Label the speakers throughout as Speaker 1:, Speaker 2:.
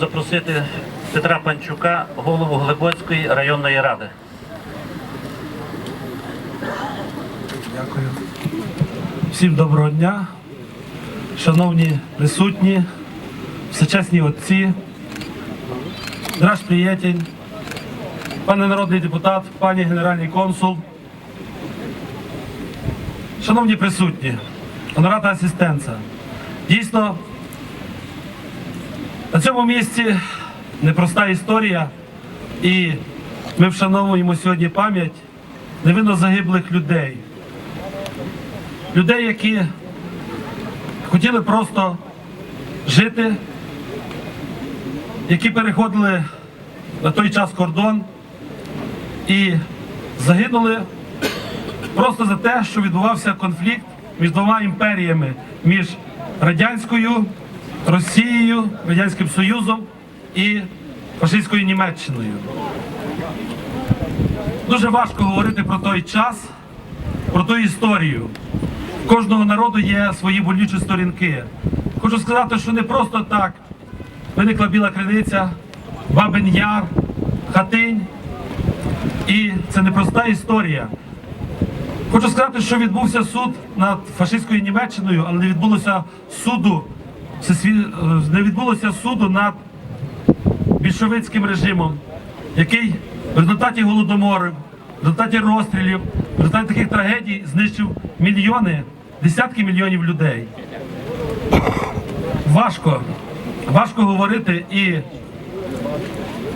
Speaker 1: Запросити Петра Панчука, голову Глибоцької районної ради.
Speaker 2: Дякую. Всім доброго дня, шановні присутні, всечесні отці, наш приятель, пане народний депутат, пані генеральний консул, шановні присутні, онората асистенця. Дійсно, на цьому місці непроста історія, і ми вшановуємо сьогодні пам'ять невинно загиблих людей. Людей, які хотіли просто жити, які переходили на той час кордон і загинули просто за те, що відбувався конфлікт між двома імперіями, між радянською Росією, Радянським Союзом і фашистською Німеччиною. Дуже важко говорити про той час, про ту історію. У кожного народу є свої болючі сторінки. Хочу сказати, що не просто так виникла біла криниця, Бабин Яр, Хатинь. І це непроста історія. Хочу сказати, що відбувся суд над фашистською Німеччиною, але не відбулося суду, не відбулося суду над більшовицьким режимом, який в результаті голодоморів, в результаті розстрілів, в результаті таких трагедій знищив мільйони, десятки мільйонів людей. Важко, важко говорити і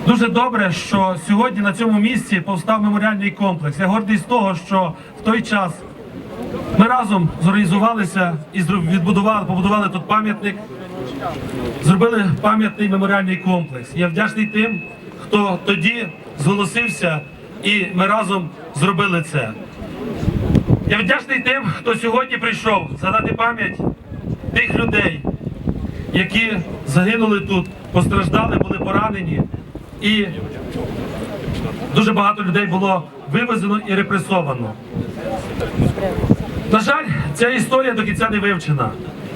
Speaker 2: дуже добре, що сьогодні на цьому місці повстав меморіальний комплекс. Я гордий з того, що в той час ми разом зорганізувалися і відбудували, побудували тут пам'ятник зробили пам'ятний меморіальний комплекс. Я вдячний тим, хто тоді зголосився, і ми разом зробили це. Я вдячний тим, хто сьогодні прийшов згадати пам'ять тих людей, які загинули тут, постраждали, були поранені. І дуже багато людей було вивезено і репресовано. На жаль, ця історія до кінця не вивчена,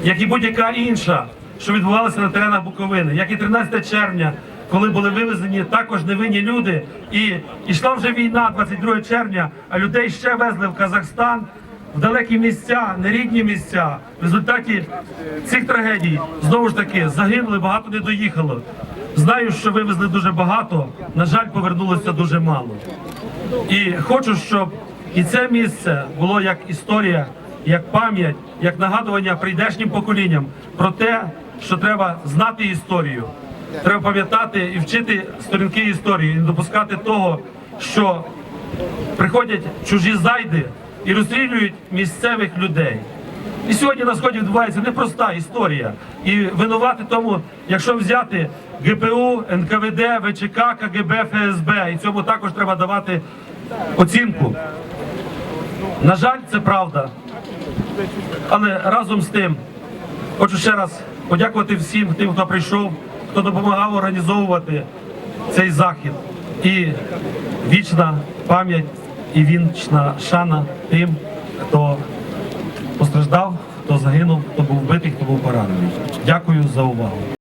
Speaker 2: як і будь-яка інша, що відбувалася на теренах Буковини, як і 13 червня, коли були вивезені також невинні люди, і йшла вже війна 22 червня, а людей ще везли в Казахстан, в далекі місця, нерідні місця. В результаті цих трагедій знову ж таки загинули, багато не доїхало. Знаю, що вивезли дуже багато, на жаль, повернулося дуже мало. І хочу, щоб і це місце було як історія, як пам'ять, як нагадування прийдешнім поколінням про те, що треба знати історію. Треба пам'ятати і вчити сторінки історії, і не допускати того, що приходять чужі зайди і розстрілюють місцевих людей. І сьогодні на сході відбувається непроста історія. І винувати тому, якщо взяти ГПУ, НКВД, ВЧК, КГБ, ФСБ, і цьому також треба давати оцінку. На жаль, це правда. Але разом з тим хочу ще раз подякувати всім тим, хто прийшов, хто допомагав організовувати цей захід. І вічна пам'ять і вічна шана тим, хто постраждав, хто загинув, хто був вбитий, хто був поранений. Дякую за увагу.